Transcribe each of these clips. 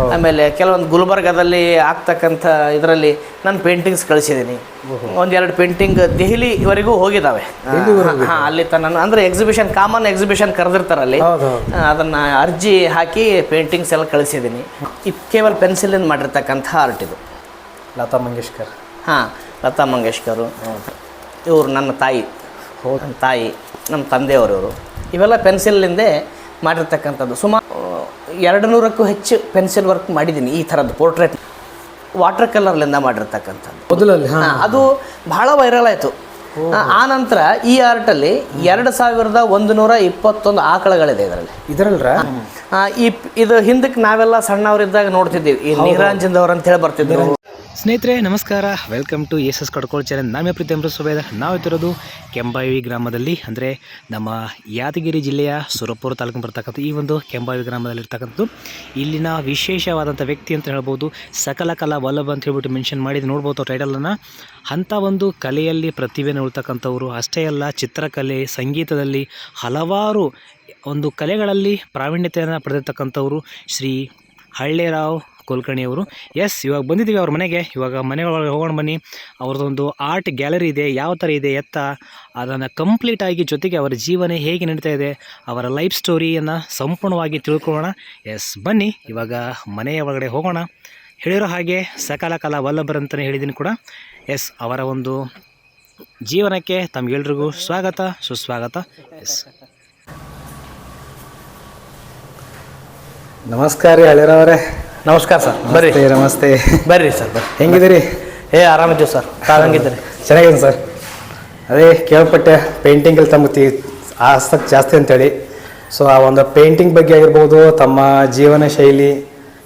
ಆಮೇಲೆ ಕೆಲವೊಂದು ಗುಲ್ಬರ್ಗಾದಲ್ಲಿ ಆಗ್ತಕ್ಕಂಥ ಇದರಲ್ಲಿ ನಾನು ಪೇಂಟಿಂಗ್ಸ್ ಕಳಿಸಿದ್ದೀನಿ. ಒಂದೆರಡು ಪೇಂಟಿಂಗ್ ದೆಹಲಿವರೆಗೂ ಹೋಗಿದ್ದಾವೆ ಹಾಂ ಅಲ್ಲಿ ತನ್ನ ಅಂದರೆ ಎಕ್ಸಿಬಿಷನ್ ಕಾಮನ್ ಎಕ್ಸಿಬಿಷನ್ ಕರೆದಿರ್ತಾರಲ್ಲಿ. ಅದನ್ನ ಅರ್ಜಿ ಹಾಕಿ ಪೇಂಟಿಂಗ್ಸ್ ಎಲ್ಲ ಕಳಿಸಿದ್ದೀನಿ. ಇದು ಕೇವಲ ಪೆನ್ಸಿಲಿಂದ ಮಾಡಿರ್ತಕ್ಕಂಥ ಆರ್ಟ್ ಇದು. ಲತಾ ಮಂಗೇಶ್ಕರ್. ಹಾಂ ಲತಾ ಮಂಗೇಶ್ಕರ್. ಇವರು ನನ್ನ ತಾಯಿ. ನನ್ನ ತಾಯಿ ನಮ್ಮ ತಂದೆಯವರು ಇವರು. ಇವೆಲ್ಲ ಪೆನ್ಸಿಲಿಂದೇ ಮಾಡಿರ್ತಕ್ಕಂಥದ್ದು. ಸುಮಾರು ಎರಡು ನೂರಕ್ಕೂ ಹೆಚ್ಚು ಪೆನ್ಸಿಲ್ ವರ್ಕ್ ಮಾಡಿದ್ದೀನಿ ಈ ಥರದ್ದು ಪೋರ್ಟ್ರೇಟ್. ವಾಟರ್ ಕಲರ್ಲಿಂದ ಮಾಡಿರ್ತಕ್ಕಂಥದ್ದು. ಮೊದಲಲ್ಲಿ ಅದು ಬಹಳ ವೈರಲ್ ಆಯಿತು. ಆ ನಂತರ ಈ ಆರ್ಟಲ್ಲಿ ಎರಡು ಸಾವಿರದ ಒಂದು ನೂರ ಇಪ್ಪತ್ತೊಂದು ಆಕಳಗಳಿದೆ ಇದರಲ್ಲಿ. ಇದರಲ್ರ? ಈ ಇದು ಹಿಂದಕ್ಕೆ ನಾವೆಲ್ಲ ಸಣ್ಣವರಿದ್ದಾಗ ನೋಡ್ತಿದ್ದೀವಿ. ಈ ನೀರಾಂಜನದವ್ರು ಅಂತ ಹೇಳಿ ಬರ್ತಿದ್ರು. ಸ್ನೇಹಿತರೆ, ನಮಸ್ಕಾರ. Welcome to S S Kadkol channel ಪ್ರೀತಿ ಅಮೃತ ಸುಬೇದ. ನಾವು ಇತ್ತಿರೋದು ಕೆಂಬಾವಿ ಗ್ರಾಮದಲ್ಲಿ. ಅಂದರೆ ನಮ್ಮ ಯಾದಗಿರಿ ಜಿಲ್ಲೆಯ ಸುರಪುರ ತಾಲೂಕು ಬರ್ತಕ್ಕಂಥ ಈ ಒಂದು ಕೆಂಬಾವಿ ಗ್ರಾಮದಲ್ಲಿರ್ತಕ್ಕಂಥದ್ದು. ಇಲ್ಲಿನ ವಿಶೇಷವಾದಂಥ ವ್ಯಕ್ತಿ ಅಂತ ಹೇಳ್ಬೋದು, ಸಕಲ ಕಲಾ ವಲ್ಲಭ ಅಂತ ಹೇಳ್ಬಿಟ್ಟು ಮೆನ್ಷನ್ ಮಾಡಿದ್ದು ನೋಡ್ಬೋದು ಟೈಟಲನ್ನು ಅಂಥ ಒಂದು ಕಲೆಯಲ್ಲಿ ಪ್ರತಿಭೆನ ಉಳ್ತಕ್ಕಂಥವ್ರು, ಅಷ್ಟೇ ಅಲ್ಲ ಚಿತ್ರಕಲೆ, ಸಂಗೀತದಲ್ಲಿ ಹಲವಾರು ಒಂದು ಕಲೆಗಳಲ್ಲಿ ಪ್ರಾವೀಣ್ಯತೆಯನ್ನು ಪಡೆದಿರ್ತಕ್ಕಂಥವರು ಶ್ರೀ ಹಳ್ಳಿರಾವ್ ಕುಲಕರ್ಣಿಯವರು. ಎಸ್ ಇವಾಗ ಬಂದಿದ್ದೀವಿ ಅವ್ರ ಮನೆಗೆ. ಇವಾಗ ಮನೆಯೊಳಗಡೆ ಒಳಗೆ ಹೋಗೋಣ ಬನ್ನಿ. ಅವ್ರದ್ದೊಂದು ಆರ್ಟ್ ಗ್ಯಾಲರಿ ಇದೆ, ಯಾವ ಥರ ಇದೆ ಎತ್ತ, ಅದನ್ನು ಕಂಪ್ಲೀಟಾಗಿ ಜೊತೆಗೆ ಅವರ ಜೀವನ ಹೇಗೆ ನಡೀತಾ ಇದೆ, ಅವರ ಲೈಫ್ ಸ್ಟೋರಿಯನ್ನು ಸಂಪೂರ್ಣವಾಗಿ ತಿಳ್ಕೊಳ್ಳೋಣ. ಎಸ್ ಬನ್ನಿ. ಇವಾಗ ಮನೆಯ ಒಳಗಡೆ ಹೋಗೋಣ. ಹೇಳಿರೋ ಹಾಗೆ ಸಕಾಲ ಕಾಲ ವಲ್ಲಭರಂತಲೇ ಹೇಳಿದ್ದೀನಿ ಕೂಡ. ಎಸ್ ಅವರ ಒಂದು ಜೀವನಕ್ಕೆ ತಮಗೆಲ್ರಿಗೂ ಸ್ವಾಗತ, ಸುಸ್ವಾಗತ. ಎಸ್ ನಮಸ್ಕಾರ ರೀ ಹಳೆರವರೇ. ನಮಸ್ಕಾರ ಸರ್. ಬರ್ರಿ. ನಮಸ್ತೆ. ಬರ್ರಿ ಸರ್ ಬರ್ರಿ. ಹೆಂಗಿದ್ದೀರಿ? ಏ ಆರಾಮಿದ್ದೀವಿ ಸರ್. ತಾವಂಗಿದ್ದೀರಿ ಚೆನ್ನಾಗಿದೆ ಸರ್. ಅದೇ ಕೇಳ್ಪಟ್ಟೆ ಪೇಂಟಿಂಗಲ್ಲಿ ತಮ್ಮ ಆಸಕ್ತಿ ಜಾಸ್ತಿ ಅಂತೇಳಿ. ಸೊ ಆ ಒಂದು ಪೇಂಟಿಂಗ್ ಬಗ್ಗೆ ಆಗಿರ್ಬೋದು ತಮ್ಮ ಜೀವನ ಶೈಲಿ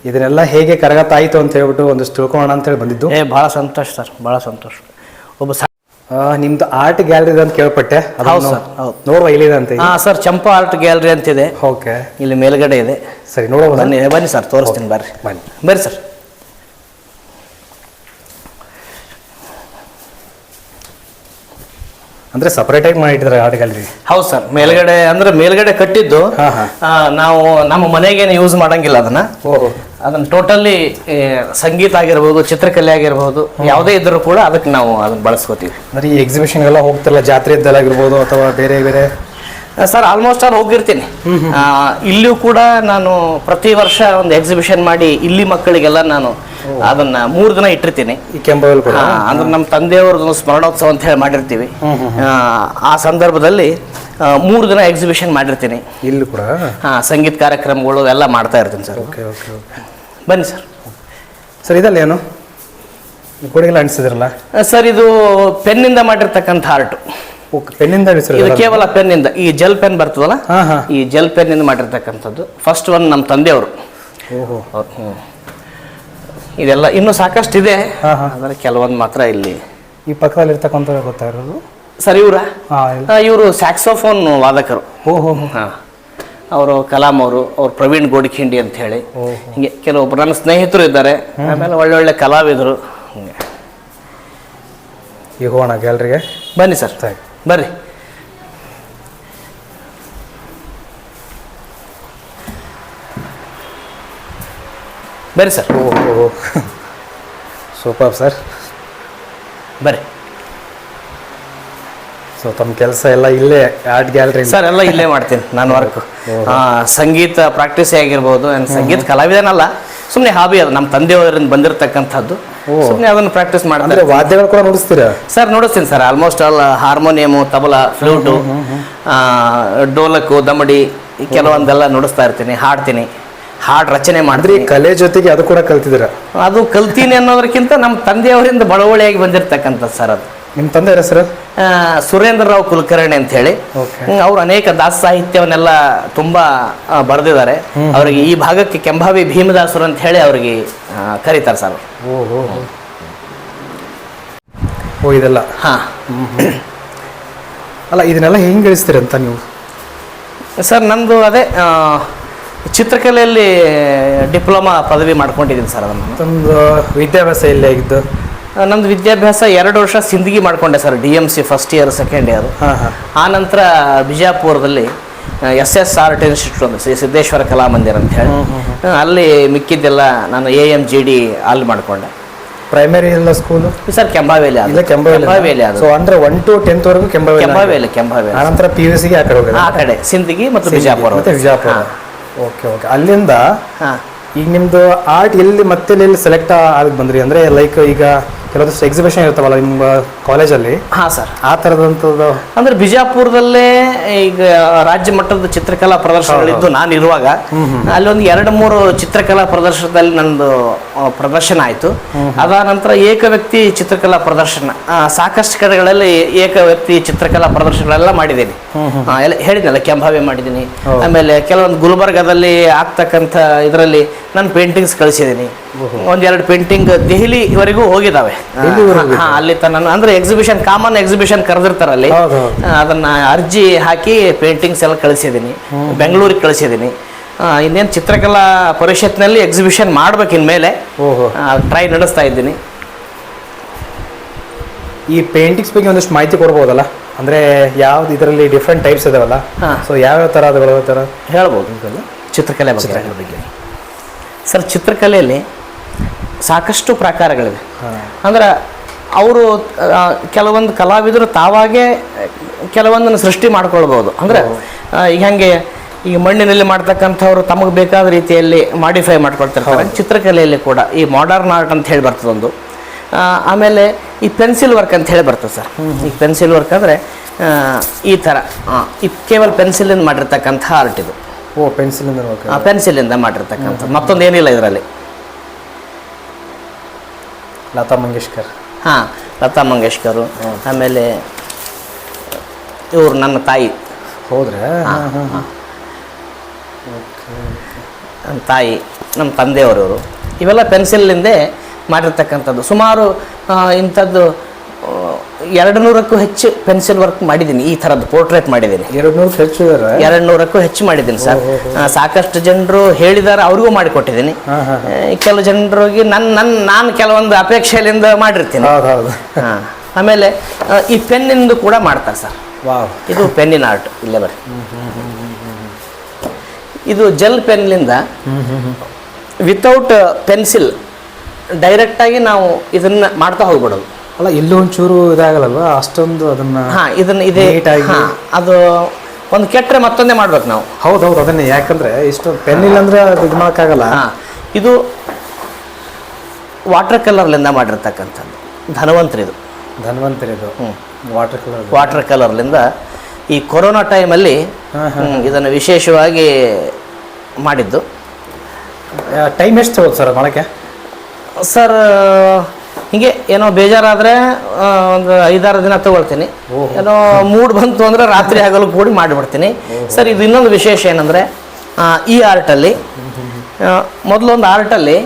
ಇದನ್ನೆಲ್ಲ ಹೇಗೆ ಕರಗತಾಯಿತು ಅಂತ ಹೇಳ್ಬಿಟ್ಟು ಒಂದಿಷ್ಟು ತಿಳ್ಕೊಳ್ಳೋಣ ಅಂತೇಳಿ ಬಂದಿದ್ದು. ಏ ಭಾಳ ಸಂತೋಷ ಸರ್ ಭಾಳ ಸಂತೋಷ. ಒಬ್ಬ ನಿಮ್ದು ಆರ್ಟ್ ಗ್ಯಾಲರಿ ಅಂತ ಕೇಳ್ಪಟ್ಟೆ. ಹೌದು ಸರ್, ಹೌದು. ನೋಡುವ ಇಲ್ಲಿದೆ ಅಂತ ಹಾಂ ಸರ್ ಚಂಪಾ ಆರ್ಟ್ ಗ್ಯಾಲರಿ ಅಂತಿದೆ. ಓಕೆ. ಇಲ್ಲಿ ಮೇಲ್ಗಡೆ ಇದೆ. ಸರಿ ನೋಡೋಣ ಬನ್ನಿ ಬನ್ನಿ ಸರ್ ತೋರಿಸ್ತೀನಿ ಬರ್ರಿ. ಬನ್ನಿ. ಬರ್ರಿ ಸರ್. ಅಂದ್ರೆ ಸಪರೇಟ್ ಆಗಿ ಮಾಡಿಟ್ಟಿದ್ದಾರೆ ಆರ್ಟ್ ಗ್ಯಾಲರಿ ಹೌದು ಸರ್ ಮೇಲ್ಗಡೆ ಅಂದ್ರೆ ಮೇಲ್ಗಡೆ ಕಟ್ಟಿದ್ದು ನಾವು ನಮ್ಮ ಮನೆಗೇನು ಯೂಸ್ ಮಾಡಂಗಿಲ್ಲ ಅದನ್ನ. ಓಹೋ. ಅದನ್ನ ಟೋಟಲಿ ಸಂಗೀತ ಆಗಿರ್ಬೋದು ಚಿತ್ರಕಲೆ ಆಗಿರ್ಬೋದು ಯಾವುದೇ ಇದ್ರೂ ಕೂಡ ಅದಕ್ಕೆ ನಾವು ಅದನ್ನ ಬಳಸ್ಕೋತೀವಿ. ಅಂದ್ರೆ ಈ ಎಕ್ಸಿಬಿಷನ್ಗೆಲ್ಲ ಜಾತ್ರೆ ಇದ್ದಲ್ಲಾಗಿರ್ಬೋದು ಅಥವಾ ಬೇರೆ ಬೇರೆ? ಸರ್ ಆಲ್ಮೋಸ್ಟ್ ಆಲ್ ಹೋಗಿರ್ತೀನಿ. ಇಲ್ಲೂ ಇಲ್ಲಿಯೂ ಕೂಡ ನಾನು ಪ್ರತಿ ವರ್ಷ ಒಂದು ಎಕ್ಸಿಬಿಷನ್ ಮಾಡಿ ಇಲ್ಲಿ ಮಕ್ಕಳಿಗೆಲ್ಲ ನಾನು ಅದನ್ನ ಮೂರು ದಿನ ಇಟ್ಟಿರ್ತೀನಿ. ಅಂದ್ರೆ ನಮ್ಮ ತಂದೆಯವ್ರದ್ದು ಸ್ಮರಣೋತ್ಸವ ಅಂತ ಹೇಳಿ ಮಾಡಿರ್ತೀವಿ. ಆ, ಸಂದರ್ಭದಲ್ಲಿ ಮೂರು ದಿನ ಎಕ್ಸಿಬಿಷನ್ ಮಾಡಿರ್ತೀನಿ. ಇಲ್ಲಿ ಕೂಡ? ಸಂಗೀತ ಕಾರ್ಯಕ್ರಮಗಳು ಎಲ್ಲ ಮಾಡ್ತಾ ಇರ್ತೀನಿ ಸರ್ ಓಕೆ ಓಕೆ ಓಕೆ. ಬನ್ನಿ ಸರ್. ಸರ್ ಇದಲ್ಲ ಏನು? ಗೋಡೆಗೆಲ್ಲ ಅಂಟಿಸಿದ್ರಲ್ಲ? ಸರ್ ಇದು ಪೆನ್ನಿಂದ ಮಾಡಿರ್ತಕ್ಕಂಥ ಆರ್ಟ್ ಓಕೆ ಪೆನ್ನಿಂದ ಇದು ಕೇವಲ ಪೆನ್ನಿಂದ ಈ ಜೆಲ್ ಪೆನ್ ಬರ್ತದಲ್ಲ? ಹಾಂ ಹಾಂ. ಈ ಜೆಲ್ ಪೆನ್ನಿಂದ ಮಾಡಿರ್ತಕ್ಕಂಥದ್ದು. ಫಸ್ಟ್ ಒನ್ ನಮ್ಮ ತಂದೆಯವರು. ಓಹೋ. ಇದೆಲ್ಲ ಇನ್ನೂ ಸಾಕಷ್ಟು ಇದೆ ಹಾಂ ಹಾಂ. ಆದರೆ ಕೆಲವೊಂದು ಮಾತ್ರ ಇಲ್ಲಿ. ಈ ಪಕ್ಕದಲ್ಲಿ ಇರ್ತಕ್ಕಂಥ ಗೊತ್ತಾಗಿರೋದು? ಸರ್ ಇವರ? ಹಾಂ ಇವರು ಸ್ಯಾಕ್ಸೋಫೋನ್ ವಾದಕರು. ಓಹೋ. ಹಾಂ. ಅವರು ಕಲಾಂ ಅವರು ಅವ್ರು ಪ್ರವೀಣ್ ಗೋಡಿಖಿಂಡಿ ಅಂತ ಹೇಳಿ. ಹಿಂಗೆ ಕೆಲವೊಬ್ರು ನನ್ನ ಸ್ನೇಹಿತರು ಇದ್ದಾರೆ. ಆಮೇಲೆ ಒಳ್ಳೊಳ್ಳೆ ಕಲಾವಿದರು. ಹಿಂಗೆ. ಈಗ ಹೋಗೋಣ ಗ್ಯಾಲ್ರಿಗೆ ಬನ್ನಿ ಸರ್. ಸರಿ. ಬರ್ರಿ. ಬರ್ರಿ ಸರ್. ಓಹೋ. Super sir. ಬರ್ರಿ. ಸೊ ತಮ್ಮ ಕೆಲಸ ಎಲ್ಲ ಇಲ್ಲೇ ಆರ್ಟ್ ಗ್ಯಾಲರಿ ಸರ್ ಎಲ್ಲ ಇಲ್ಲೇ ಮಾಡ್ತೀನಿ ನಾನು ವರ್ಕ್ ಸಂಗೀತ ಪ್ರಾಕ್ಟೀಸ್ ಆಗಿರ್ಬೋದು ಸಂಗೀತ ಕಲಾವಿದನಲ್ಲ ಸುಮ್ಮನೆ ಹಾಬಿ ಅದು. ನಮ್ಮ ತಂದೆಯವರಿಂದ ಬಂದಿರತಕ್ಕಂಥದ್ದು. ಸುಮ್ಮನೆ ಅದನ್ನು ಪ್ರಾಕ್ಟೀಸ್ ಮಾಡ್ತಾರೆ ವಾದ್ಯಗಳು ಕೂಡ ನುಡಿಸ್ತೀರಾ? Sir ನೋಡಿಸ್ತೀನಿ sir almost all harmonium tabla flute dholak ದಮಡಿ ಕೆಲವೊಂದೆಲ್ಲ ನುಡಿಸ್ತಾ ಇರ್ತೀನಿ ಹಾಡ್ತೀನಿ. ಹಾಡು ರಚನೆ ಮಾಡಿದ್ರಿ ಕಲೆ ಜೊತೆಗೆ ಅದು ಕೂಡ ಕಲ್ತಿದ್ದೀರಾ? ಅದು ಕಲ್ತೀನಿ ಅನ್ನೋದಕ್ಕಿಂತ ನಮ್ಮ ತಂದೆಯವರಿಂದ ಬಳವಳಿಯಾಗಿ ಬಂದಿರತಕ್ಕಂಥದ್ದು ಸರ್ ಅದು. ನಿಮ್ಮ ತಂದೆ ಹೆಸರು? ಸುರೇಂದ್ರ ರಾವ್ ಕುಲಕರ್ಣಿ ಅಂತ ಹೇಳಿ. ಅವರು ಅನೇಕ ದಾಸ ಸಾಹಿತ್ಯವನ್ನೆಲ್ಲ ತುಂಬಾ ಬರೆದಿದ್ದಾರೆ. ಅವರಿಗೆ ಈ ಭಾಗಕ್ಕೆ ಕೆಂಭಾವಿ ಭೀಮದಾಸರು ಅಂತ ಹೇಳಿ ಅವರಿಗೆ ಕರೀತಾರೆ ಸರ್ ಓ ಇದೆಲ್ಲ. ಹಾ. ಅಲ್ಲ ಇದನ್ನೆಲ್ಲ ಹೆಂಗೆ ಗಳಿಸ್ತೀರಿ ಅಂತ ನೀವು? ಸರ್ ನಂದು ಅದೇ ಚಿತ್ರಕಲೆಯಲ್ಲಿ ಡಿಪ್ಲೊಮಾ ಪದವಿ ಮಾಡ್ಕೊಂಡಿದ್ದೀನಿ ಸರ್ ಅದನ್ನು. ತಮ್ಮದು ವಿದ್ಯಾಭ್ಯಾಸ ಎಲ್ಲಿ ಆಗಿದ್ದು? ನಂದು ವಿದ್ಯಾಭ್ಯಾಸ ಎರಡು ವರ್ಷ ಸಿಂದಗಿ ಮಾಡ್ಕೊಂಡೆ sir D M C first year second year ಆ ನಂತರ ಬಿಜಾಪುರದಲ್ಲಿ ಎಸ್ ಎಸ್ ಆರ್ಟ್ ಇನ್ಸ್ಟಿಟ್ಯೂಟ್ ಒಂದು ಶ್ರೀ ಸಿದ್ದೇಶ್ವರ ಕಲಾಮಂದಿರ ಅಂತ ಹೇಳಿ. ಅಲ್ಲಿ ಮಿಕ್ಕಿದ್ದೆಲ್ಲ ನಾನು ಎ ಎಂ ಜಿ ಡಿ ಅಲ್ಲಿ ಮಾಡಿಕೊಂಡೆ. ಪ್ರೈಮರಿ ಎಲ್ಲ ಸ್ಕೂಲು ಸರ್ ಕೆಂಬಾವೇಲಿ ಇಲ್ಲ ಕೆಂಬಾವೇಲಿ ಅದು ಸೊ ಅಂದ್ರೆ ಒನ್ ಟು ಟೆಂತ್ ವರೆಗೂ ಕೆಂಬಾವೇಲಿ ಕೆಂಬಾವೇಲಿ ಕೆಂಬಾವೇಲಿ. ಆನಂತರ ಪಿ ಯು ಸಿಗೆ ಆ ಕಡೆ ಹೋಗಿದೆ ಆ ಕಡೆ ಸಿಂದಗಿ ಮತ್ತು ಬಿಜಾಪುರ ಮತ್ತೆ ಬಿಜಾಪುರ. ಓಕೆ ಓಕೆ ಅಲ್ಲಿಂದ ಹಾಂ. ಈಗ ನಿಮ್ಮದು ಆರ್ಟ್ ಎಲ್ಲಿ ಮತ್ತೆ ಎಲ್ಲಿ ಸೆಲೆಕ್ಟ್ ಆಗಿ ಬಂದ್ರಿ? ಅಂದ್ರೆ ಲೈಕ್ ಈಗ ಕೆಲವೊಂದಿಷ್ಟು ಎಕ್ಸಿಬಿಷನ್ ಇರ್ತಾವಲ್ಲ ನಿಮ್ಮ ಕಾಲೇಜಲ್ಲಿ ಹಾಂ ಸರ್ ಆ ಥರದಂಥದ್ದು ಅಂದ್ರೆ ಬಿಜಾಪುರದಲ್ಲೇ ಈಗ ರಾಜ್ಯ ಮಟ್ಟದ ಚಿತ್ರಕಲಾ ಪ್ರದರ್ಶನಗಳಿದ್ದು ನಾನು ಇರುವಾಗ ಅಲ್ಲೊಂದು ಎರಡು ಮೂರು ಚಿತ್ರಕಲಾ ಪ್ರದರ್ಶನದಲ್ಲಿ ನಂದು ಪ್ರದರ್ಶನ ಆಯಿತು. ಅದಾದ ನಂತರ ಏಕ ವ್ಯಕ್ತಿ ಚಿತ್ರಕಲಾ ಪ್ರದರ್ಶನ ಸಾಕಷ್ಟು ಕಡೆಗಳಲ್ಲಿ ಏಕ ವ್ಯಕ್ತಿ ಚಿತ್ರಕಲಾ ಪ್ರದರ್ಶನಗಳೆಲ್ಲ ಮಾಡಿದ್ದೀನಿ. ಎಲ್ಲ ಹೇಳಿದ್ನಲ್ಲ ಕೆಂಭಾವಿ ಮಾಡಿದ್ದೀನಿ. ಆಮೇಲೆ ಕೆಲವೊಂದು ಗುಲ್ಬರ್ಗದಲ್ಲಿ ಆಗ್ತಕ್ಕಂಥ ಇದರಲ್ಲಿ ನಾನು ಪೇಂಟಿಂಗ್ಸ್ ಕಳಿಸಿದ್ದೀನಿ. ಒಂದೆರಡು ಪೇಂಟಿಂಗ್ ದೆಹಲಿವರೆಗೂ ಹೋಗಿದ್ದಾವೆ ಹಾ. ಅಲ್ಲಿ ತನ್ನ ಅಂದ್ರೆ ಎಕ್ಸಿಬಿಷನ್ ಕಾಮನ್ ಎಕ್ಸಿಬಿಷನ್ ಕರೆದಿರ್ತಾರಲ್ಲಿ. ಅದನ್ನ ಅರ್ಜಿ ಹಾಕಿ ಪೇಂಟಿಂಗ್ಸ್ ಎಲ್ಲ ಕಳಿಸಿದ್ದೀನಿ. ಬೆಂಗಳೂರಿಗೆ ಕಳಿಸಿದ್ದೀನಿ. ಇನ್ನೇನು ಚಿತ್ರಕಲಾ ಪರಿಷತ್ನಲ್ಲಿ ಎಕ್ಸಿಬಿಷನ್ ಮಾಡ್ಬೇಕು ಇನ್ಮೇಲೆ. ಟ್ರೈ ನಡೆಸ್ತಾ ಇದ್ದೀನಿ. ಈ ಪೇಂಟಿಂಗ್ಸ್ ಬಗ್ಗೆ ಒಂದಿಷ್ಟು ಮಾಹಿತಿ ಕೊಡ್ಬೋದಲ್ಲ? ಅಂದ್ರೆ ಯಾವ್ದು ಇದರಲ್ಲಿ ಡಿಫ್ರೆಂಟ್ ಟೈಪ್ಸ್ ಇದಾವಲ್ಲ. ಸೊ ಯಾವ್ಯಾವ ಥರ ಅದು ಥರ ಹೇಳ್ಬೋದು. ಚಿತ್ರಕಲೆ ಬಗ್ಗೆ. ಸರ್ ಚಿತ್ರಕಲೆಯಲ್ಲಿ ಸಾಕಷ್ಟು ಪ್ರಕಾರಗಳಿವೆ. ಅಂದ್ರೆ ಅವರು ಕೆಲವೊಂದು ಕಲಾವಿದರು ತಾವಾಗೇ ಕೆಲವೊಂದನ್ನು ಸೃಷ್ಟಿ ಮಾಡ್ಕೊಳ್ಬೋದು ಅಂದ್ರೆ ಈಗ ಹಂಗೆ ಈಗ ಮಣ್ಣಿನಲ್ಲಿ ಮಾಡ್ತಕ್ಕಂಥವ್ರು ತಮಗೆ ಬೇಕಾದ ರೀತಿಯಲ್ಲಿ ಮಾಡಿಫೈ ಮಾಡ್ಕೊಳ್ತಿರ್ತಾರೆ. ಚಿತ್ರಕಲೆಯಲ್ಲಿ ಕೂಡ ಈ ಮಾಡರ್ನ್ ಆರ್ಟ್ ಅಂತ ಹೇಳಿ ಬರ್ತದೊಂದು ಆಮೇಲೆ ಈ ಪೆನ್ಸಿಲ್ ವರ್ಕ್ ಅಂತ ಹೇಳಿ ಬರ್ತದೆ ಸರ್. ಈ ಪೆನ್ಸಿಲ್ ವರ್ಕ್ ಅಂದರೆ ಈ ಥರ ಈ ಕೇವಲ ಪೆನ್ಸಿಲಿಂದ ಮಾಡಿರ್ತಕ್ಕಂಥ ಆರ್ಟ್ ಇದು. ಓ ಪೆನ್ಸಿಲ್ ಓಕೆ ಆ ಪೆನ್ಸಿಲಿಂದ ಮಾಡಿರ್ತಕ್ಕಂಥ. ಮತ್ತೊಂದು ಏನಿಲ್ಲ ಇದರಲ್ಲಿ. ಲತಾ ಮಂಗೇಶ್ಕರ್. ಹಾಂ ಲತಾ ಮಂಗೇಶ್ಕರು. ಆಮೇಲೆ ಇವರು ನನ್ನ ತಾಯಿ. ಹೌದ್ರೆ? ನನ್ನ ತಾಯಿ ನಮ್ಮ ತಂದೆಯವರು ಇವರು. ಇವೆಲ್ಲ ಪೆನ್ಸಿಲಿಂದೇ ಮಾಡಿರ್ತಕ್ಕಂಥದ್ದು. ಸುಮಾರು ಇಂಥದ್ದು ಎರಡು ನೂರಕ್ಕೂ ಹೆಚ್ಚು ಪೆನ್ಸಿಲ್ ವರ್ಕ್ ಮಾಡಿದ್ದೀನಿ ಈ ಥರದ ಪೋರ್ಟ್ರೇಟ್ ಮಾಡಿದ್ದೀನಿ. ಎರಡು ನೂರು ಹೆಚ್ಚು ಎರಡು ನೂರಕ್ಕೂ ಹೆಚ್ಚು ಮಾಡಿದ್ದೀನಿ ಸರ್. ಸಾಕಷ್ಟು ಜನರು ಹೇಳಿದಾರೆ ಅವ್ರಿಗೂ ಮಾಡಿಕೊಟ್ಟಿದ್ದೀನಿ. ಕೆಲವು ಜನರಿಗೆ ನನ್ನ ನನ್ನ ನಾನು ಕೆಲವೊಂದು ಅಪೇಕ್ಷೆಯಿಂದ ಮಾಡಿರ್ತೀನಿ. ಆಮೇಲೆ ಈ ಪೆನ್ನಿಂದು ಕೂಡ ಮಾಡ್ತಾರೆ ಸರ್. ಇದು ಪೆನ್ನಿನ ಆರ್ಟ್ ಇಲ್ಲೇ ಬರ್ರಿ. ಇದು ಜೆಲ್ ಪೆನ್ನಿಂದ ವಿತೌಟ್ ಪೆನ್ಸಿಲ್ ಡೈರೆಕ್ಟಾಗಿ ನಾವು ಇದನ್ನು ಮಾಡ್ತಾ ಹೋಗ್ಬಿಡೋದು. ಅಲ್ಲ ಇಲ್ಲೂ ಒಂಚೂರು ಇದಾಗಲ್ಲ ಅಷ್ಟೊಂದು ಅದನ್ನ ಹಾ ಇದನ್ನ ಇದೆ. ಆಗಿ. ಹಾ, ಅದು ಒಂದು ಕೆಟ್ಟರೆ ಮತ್ತೊಂದೇ ಮಾಡ್ಬೇಕು ನಾವು. ಹೌದು ಹೌದು ಅದನ್ನೇ. ಯಾಕಂದ್ರೆ ಇಷ್ಟು ಪೆನ್ ಇಲ್ಲ ಅಂದ್ರೆ ಅದು ಇದು ಮಾಡೋಕ್ಕಾಗಲ್ಲ. ಹಾ ಇದು ವಾಟರ್ ಕಲರ್ಲಿಂದ ಮಾಡಿರ್ತಕ್ಕಂಥದ್ದು. ಧನವಂತರಿದು. ಧನ್ವಂತರಿದು. ವಾಟರ್ ಕಲರ್ ವಾಟರ್ ಕಲರ್ಲಿಂದ ಈ ಕೊರೋನಾ ಟೈಮಲ್ಲಿ ಇದನ್ನು ವಿಶೇಷವಾಗಿ ಮಾಡಿದ್ದು. ಟೈಮ್ ಎಷ್ಟು ತಗೋದು ಸರ್ ಮಾಡಕ್ಕೆ ಸರ್ ಹೀಗೆ ಏನೋ ಬೇಜಾರಾದರೆ ಒಂದು ಐದಾರು ದಿನ ತಗೊಳ್ತೀನಿ. ಏನೋ ಮೂಡ್ ಬಂತು ಅಂದರೆ ರಾತ್ರಿ ಹಗಲು ಕೂಡಿ ಮಾಡಿಬಿಡ್ತೀನಿ. ಸರ್ ಇದು ಇನ್ನೊಂದು ವಿಶೇಷ ಏನಂದರೆ ಈ ಆರ್ಟಲ್ಲಿ ಮೊದಲೊಂದು ಆರ್ಟಲ್ಲಿ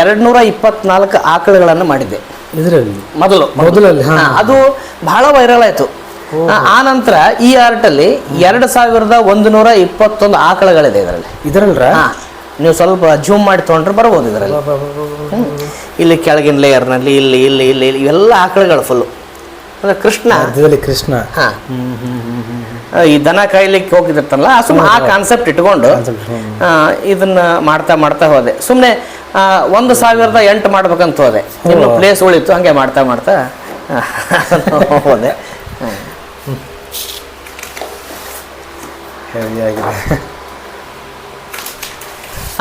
ಎರಡು ನೂರ ಇಪ್ಪತ್ನಾಲ್ಕು ಆಕಳುಗಳನ್ನು ಮಾಡಿದ್ದೆ. ಇದರಲ್ಲಿ? ಮೊದಲು. ಮೊದಲಲ್ಲಿ, ಅದು ಬಹಳ ವೈರಲ್ ಆಯಿತು. ಆ ನಂತರ ಈ ಆರ್ಟಲ್ಲಿ ಎರಡು ಸಾವಿರದ ಒಂದು ನೂರ ಇಪ್ಪತ್ತೊಂದು ಆಕಳುಗಳಿದೆ ಇದರಲ್ಲಿ. ಇದರಲ್ಲ ನೀವು ಸ್ವಲ್ಪ ಜೂಮ್ ಮಾಡಿ ತೊಗೊಂಡ್ರೆ ಬರ್ಬೋದು ಇದರಲ್ಲಿ. ಇಲ್ಲಿ ಕೆಳಗಿನ ಲೇಯರ್ನಲ್ಲಿ ಇಲ್ಲಿ ಇಲ್ಲಿ ಇಲ್ಲಿ ಇಲ್ಲಿ ಇವೆಲ್ಲ ಆಕಳುಗಳು ಫುಲ್ಲು ಅಂದರೆ ಕೃಷ್ಣ. ಅರ್ಧದಲ್ಲಿ ಕೃಷ್ಣ. ಹಾಂ. ಈ ದನ ಕಾಯ್ಲಿಕ್ಕೆ ಹೋಗಿದಿರ್ತಲ್ಲ ಸುಮ್ಮನೆ ಆ ಕಾನ್ಸೆಪ್ಟ್ ಇಟ್ಕೊಂಡು ಇದನ್ನ ಮಾಡ್ತಾ ಮಾಡ್ತಾ ಹೋದೆ. ಸುಮ್ಮನೆ ಒಂದು ಸಾವಿರದ ಎಂಟು ಮಾಡ್ಬೇಕಂತ ಹೋದೆ. ಇನ್ನು ಪ್ಲೇಸ್ ಉಳಿತು ಹಂಗೆ ಮಾಡ್ತಾ ಮಾಡ್ತಾ ಹೋದೆ.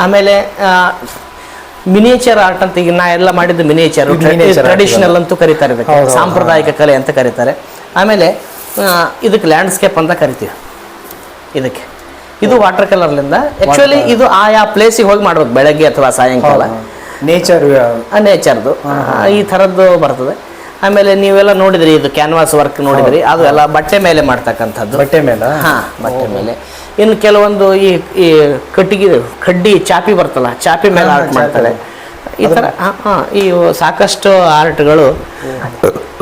ಆಮೇಲೆ ಮಿನಿಯೇಚರ್ ಆರ್ಟ್ ಅಂತ ಈಗ ನಾ ಎಲ್ಲ ಮಾಡಿದ್ದು ಮಿನಿಯೇಚರ್ ಟ್ರೆಡಿಷನಲ್ ಅಂತೂ ಕರೀತಾರೆ ಇದಕ್ಕೆ. ಸಾಂಪ್ರದಾಯಿಕ ಕಲೆ ಅಂತ ಕರೀತಾರೆ. ಆಮೇಲೆ ಇದಕ್ಕೆ ಲ್ಯಾಂಡ್ಸ್ಕೇಪ್ ಅಂತ ಕರಿತೀವಿ. ಇದಕ್ಕೆ. ಇದು ವಾಟರ್ ಕಲರ್ಲಿಂದ ಆ್ಯಕ್ಚುಲಿ ಇದು ಆಯಾ ಪ್ಲೇಸಿಗೆ ಹೋಗಿ ಮಾಡ್ಬೇಕು ಬೆಳಗ್ಗೆ ಅಥವಾ ಸಾಯಂಕಾಲ. ನೇಚರ್ ನೇಚರ್ದು ಈ ಥರದ್ದು ಬರ್ತದೆ. ಆಮೇಲೆ ನೀವೆಲ್ಲ ನೋಡಿದ್ರಿ ಇದು ಕ್ಯಾನ್ವಾಸ್ ವರ್ಕ್ ನೋಡಿದ್ರಿ ಅದು ಎಲ್ಲ ಬಟ್ಟೆ ಮೇಲೆ ಮಾಡ್ತಕ್ಕಂಥದ್ದು. ಬಟ್ಟೆ ಮೇಲೆ? ಹಾ ಬಟ್ಟೆ ಮೇಲೆ. ಇನ್ನು ಕೆಲವೊಂದು ಈ ಈ ಕಟ್ಟಿಗೆ ಕಡ್ಡಿ ಚಾಪಿ ಬರ್ತಲ್ಲ ಚಾಪಿ ಮೇಲೆ ಆರ್ಟ್. ಮಾಡ್ತಾರೆ. ಈ ಥರ ಹಾಂ ಹಾಂ ಈ ಸಾಕಷ್ಟು ಆರ್ಟ್ಗಳು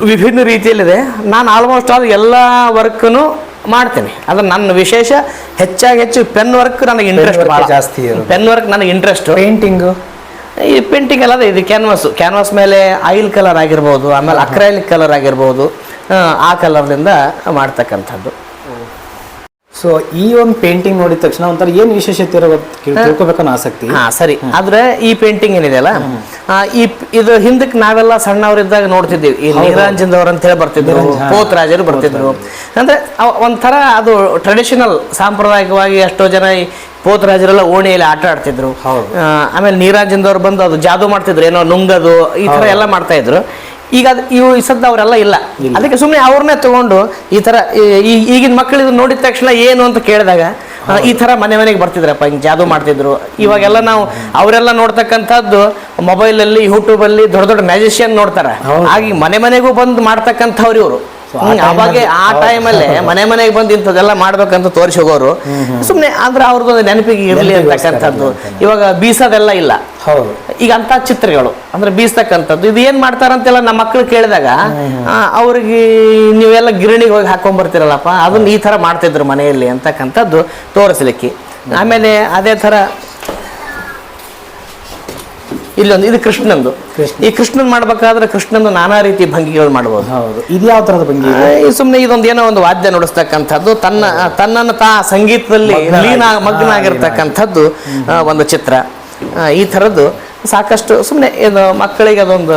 ವಿಭಿನ್ನ ರೀತಿಯಲ್ಲಿದೆ. ನಾನು ಆಲ್ಮೋಸ್ಟ್ ಆಲ್ ಎಲ್ಲ ವರ್ಕ್ನು ಮಾಡ್ತೀನಿ. ಅದು ನನ್ನ ವಿಶೇಷ ಹೆಚ್ಚಾಗಿ ಹೆಚ್ಚು ಪೆನ್ ವರ್ಕ್ ನನಗೆ ಇಂಟ್ರೆಸ್ಟ್ ಭಾಳ ಜಾಸ್ತಿ ಪೆನ್ ವರ್ಕ್ ನನಗೆ ಇಂಟ್ರೆಸ್ಟ್ ಪೇಂಟಿಂಗು? ಈ ಪೇಂಟಿಂಗ್ ಅಲ್ಲದೆ ಇದು ಕ್ಯಾನ್ವಾಸು. ಕ್ಯಾನ್ವಾಸ್ ಮೇಲೆ ಆಯಿಲ್ ಕಲರ್ ಆಗಿರ್ಬೋದು ಆಮೇಲೆ ಅಕ್ರೈಲಿಕ್ ಕಲರ್ ಆಗಿರ್ಬೋದು ಆ, ಆ ಕಲರ್ನಿಂದ ಮಾಡ್ತಕ್ಕಂಥದ್ದು. ಸೊ ಈ ಒಂದು ಪೇಂಟಿಂಗ್ ನೋಡಿದ ತಕ್ಷಣ ಒಂಥರ ಏನು ವಿಶೇಷತೆ ತಿಳ್ಕೊಬೇಕನ್ನೋ ಆಸಕ್ತಿ. ಹಾ ಸರಿ. ಆದ್ರೆ ಈ ಪೇಂಟಿಂಗ್ ಏನಿದೆಯಲ್ಲ ಅಲ್ಲ? ಈ ಇದು ಹಿಂದಕ್ಕೆ ನಾವೆಲ್ಲ ಸಣ್ಣವರಿದ್ದಾಗ ನೋಡ್ತಿದ್ದೀವಿ. ಈ ನೀರಾಂಜನದವ್ರು ಅಂತ ಹೇಳಿ ಬರ್ತಿದ್ರು. ಪೋತ್ ರಾಜರು ಬರ್ತಿದ್ರು. ಅಂದ್ರೆ ಒಂಥರ ಅದು ಟ್ರೆಡಿಷನಲ್ ಸಾಂಪ್ರದಾಯಿಕವಾಗಿ ಎಷ್ಟೋ ಜನ ಈ ಪೋತ್ ರಾಜರೆಲ್ಲ ಓಣಿಯಲ್ಲಿ ಆಟ ಆಡ್ತಿದ್ರು. ಆಮೇಲೆ ನೀರಾಂಜನದವ್ರು ಬಂದು ಅದು ಜಾದು ಮಾಡ್ತಿದ್ರು. ಏನೋ ನುಂಗದು ಈ ತರ ಎಲ್ಲ ಮಾಡ್ತಾ ಇದ್ರು. ಈಗ ಅದು ಇವು ಈ ಸದ್ದ ಅವರೆಲ್ಲ ಇಲ್ಲ. ಅದಕ್ಕೆ ಸುಮ್ಮನೆ ಅವ್ರನ್ನೇ ತಗೊಂಡು ಈ ಈ- ಈಗಿನ ಮಕ್ಕಳು ಇದು ನೋಡಿದ ತಕ್ಷಣ ಏನು ಅಂತ ಕೇಳಿದಾಗ ಈ ತರ ಮನೆ ಮನೆಗೆ ಬರ್ತಿದ್ರಪ್ಪ ಹಿಂಗೆ ಜಾದು ಮಾಡ್ತಿದ್ರು. ಇವಾಗೆಲ್ಲ ನಾವು ಅವರೆಲ್ಲ ನೋಡ್ತಕ್ಕಂಥದ್ದು ಮೊಬೈಲಲ್ಲಿ ಯೂಟ್ಯೂಬಲ್ಲಿ ದೊಡ್ಡ ದೊಡ್ಡ ಮ್ಯಾಜಿಷಿಯನ್ ನೋಡ್ತಾರೆ. ಹಾಗೆ ಮನೆ ಮನೆಗೂ ಬಂದು ಮಾಡ್ತಕ್ಕಂಥವ್ರು ಇವರು. ಅವಾಗ ಆ ಆ ಟೈಮಲ್ಲೇ ಮನೆ ಮನೆಗೆ ಬಂದು ಇಂಥದ್ದೆಲ್ಲ ಮಾಡ್ಬೇಕಂತ ತೋರಿಸಿ ಹೋಗೋರು ಸುಮ್ಮನೆ ಅಂದ್ರೆ ಅವ್ರದ್ದೊಂದು ನೆನಪಿಗೆ ಇರಲಿ ಅಂತಕ್ಕಂಥದ್ದು. ಅಂತ. ಇವಾಗ ಬೀಸೋದೆಲ್ಲ ಇಲ್ಲ. ಹೌದು. ಈಗ ಅಂತ ಚಿತ್ರಗಳು ಅಂದ್ರೆ ಬೀಸ್ತಕ್ಕಂಥದ್ದು. ಇದು ಏನ್ ಮಾಡ್ತಾರಂತೆಲ್ಲ ನಮ್ಮ ಮಕ್ಕಳು ಕೇಳಿದಾಗ ಆ, ಅವ್ರಿಗೆ ನೀವೆಲ್ಲ ಗಿರಣಿಗೆ ಹೋಗಿ ಹಾಕೊಂಡ್ ಬರ್ತಿರಲ್ಲಪ್ಪ ಅದನ್ನ ಈ ತರ ಮಾಡ್ತಿದ್ರು ಮನೆಯಲ್ಲಿ ಅಂತಕ್ಕಂಥದ್ದು ತೋರಿಸ್ಲಿಕ್ಕೆ. ಆಮೇಲೆ ಅದೇ ತರ ಇಲ್ಲೊಂದು ಇದು ಕೃಷ್ಣಂದು ಈ ಕೃಷ್ಣನ್ ಮಾಡ್ಬೇಕಾದ್ರೆ ಕೃಷ್ಣಂದು ನಾನಾ ರೀತಿ ಭಂಗಿಗಳು ಮಾಡಬಹುದು ಹೌದು. ಇದು ಯಾವ ತರದ ಭಂಗಿ ಸುಮ್ಮನೆ ಇದೊಂದು ಏನೋ ಒಂದು ವಾದ್ಯ ನುಡಿಸ್ತಕ್ಕಂಥದ್ದು ತನ್ನ ತನ್ನನ್ನು ತಾ ಸಂಗೀತದಲ್ಲಿ ಮಗ್ನ ಲೀನ ಮಗ್ನಾಗಿರ್ತಕ್ಕಂಥದ್ದು ಆ, ಒಂದು ಚಿತ್ರ. ಈ ಥರದ್ದು ಸಾಕಷ್ಟು ಸುಮ್ಮನೆ ಇದು ಮಕ್ಕಳಿಗೆ ಅದೊಂದು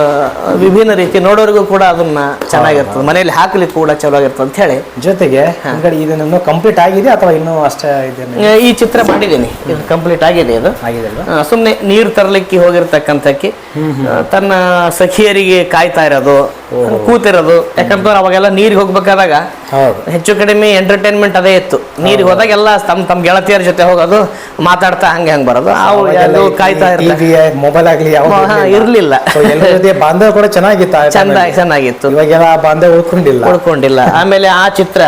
ವಿಭಿನ್ನ ರೀತಿ ನೋಡೋರಿಗೂ ಕೂಡ ಅದನ್ನ ಚೆನ್ನಾಗಿರ್ತದೆ. ಮನೆಯಲ್ಲಿ ಹಾಕ್ಲಿಕ್ಕೆ ಕೂಡ ಚಲೋ ಆಗಿರ್ತದೆ ಅಂತ ಹೇಳಿ. ಜೊತೆಗೆ ಇದನ್ನು ಕಂಪ್ಲೀಟ್ ಆಗಿದೆ ಅಥವಾ ಇನ್ನೂ ಅಷ್ಟೇ ಇದೆ? ಈ ಚಿತ್ರ ಮಾಡಿದ್ದೀನಿ. ಇದು ಕಂಪ್ಲೀಟ್ ಆಗಿದೆ ಇದು. ಸುಮ್ನೆ ನೀರು ತರಲಿಕ್ಕೆ ಹೋಗಿರ್ತಕ್ಕಂಥಕ್ಕೆ ತನ್ನ ಸಖಿಯರಿಗೆ ಕಾಯ್ತಾ ಇರೋದು. ಕೂತಿರೋದು. ಯಾಕಂತಂದ್ರೆ ಅವಾಗೆಲ್ಲ ನೀರಿಗೆ ಹೋಗ್ಬೇಕಾದಾಗ ಹೆಚ್ಚು ಕಡಿಮೆ ಎಂಟರ್ಟೈನ್ಮೆಂಟ್ ಅದೇ ಇತ್ತು. ನೀರಿಗೆ ಹೋದಾಗ ಎಲ್ಲ ತಮ್ಮ ತಮ್ಮ ಗೆಳತಿಯರ ಜೊತೆ ಹೋಗೋದು ಮಾತಾಡ್ತಾ ಹಂಗೆ ಹಂಗೆ ಬರೋದು. ಅವು ಕಾಯ್ತಾ ಮೊಬೈಲ್ ಆಗಲಿ ಇರಲಿಲ್ಲ ಹಾ, ಇರ್ಲಿಲ್ಲ. So, ಜೊತೆ ಬಾಂಧವ ಕೂಡ ಚೆನ್ನಾಗಿತ್ತು ಚಂದ ಚೆನ್ನಾಗಿತ್ತು. ಇವಾಗೆಲ್ಲ ಬಾಂಧವ ಉಳ್ಕೊಂಡಿಲ್ಲ. ಉಳ್ಕೊಂಡಿಲ್ಲ. ಆಮೇಲೆ ಆ ಚಿತ್ರ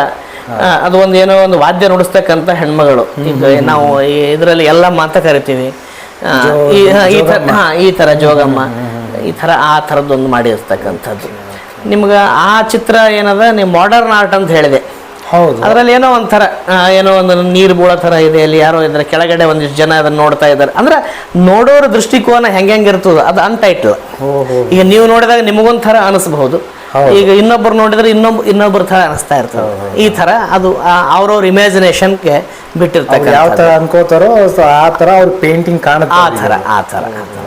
ಅದು ಒಂದು ಏನೋ ಒಂದು ವಾದ್ಯ ನುಡಿಸ್ತಕ್ಕಂಥ ಹೆಣ್ಮಗಳು. ನಾವು ಇದರಲ್ಲಿ ಎಲ್ಲ ಅಂತ ಕರಿತೀವಿ. ಈ ಈ ತರ ಜೋಗಮ್ಮ. ಹಾ ಈ ತರ ಜೋಗಮ್ಮ. ಈ ತರ ಆ ಥರದ್ದೊಂದು ಮಾಡಿರ್ತಕ್ಕಂಥದ್ದು. ನಿಮ್ಗೆ ಆ ಚಿತ್ರ ಏನದ ನೀವು ಮಾಡರ್ನ್ ಆರ್ಟ್ ಅಂತ ಹೇಳಿದೆ. ಹೌದು. ಅದರಲ್ಲಿ ಏನೋ ಒಂಥರ ಏನೋ ಒಂದು ನೀರು ಬೀಳೋ ಥರ ಇದೆ ಅಲ್ಲಿ ಯಾರೋ ಇದ್ದಾರೆ ಕೆಳಗಡೆ ಒಂದಿಷ್ಟು ಜನ ಅದನ್ನ ನೋಡ್ತಾ ಇದ್ದಾರೆ. ಅಂದ್ರೆ ನೋಡೋರ ದೃಷ್ಟಿಕೋನ ಹೆಂಗೆ ಹೆಂಗೆ ಇರ್ತದೆ ಅದು ಅನ್ಟೈಟ್ಲ್ ಈಗ ನೀವು ನೋಡಿದಾಗ ನಿಮಗೊಂಥರ ಅನಿಸ್ಬಹುದು. ಹೌದು. ಈಗ ಇನ್ನೊಬ್ಬರು ನೋಡಿದ್ರೆ ಇನ್ನೊಬ್ಬ ಇನ್ನೊಬ್ಬರ ಥರ ಅನಿಸ್ತಾ ಇರ್ತದೆ. ಈ ಥರ ಅದು ಅವ್ರವ್ರ ಇಮ್ಯಾಜಿನೇಷನ್ಗೆ ಬಿಟ್ಟಿರ್ತಾರೆ ಯಾವ ಥರ ತರ ಅನ್ಕೋತಾರೋ ಆ ತರ ಅವ್ರ ಪೇಂಟಿಂಗ್ ಕಾಣುತ್ತೆ. ಆ ಥರ ಆ ಥರ ಆ ಥರ.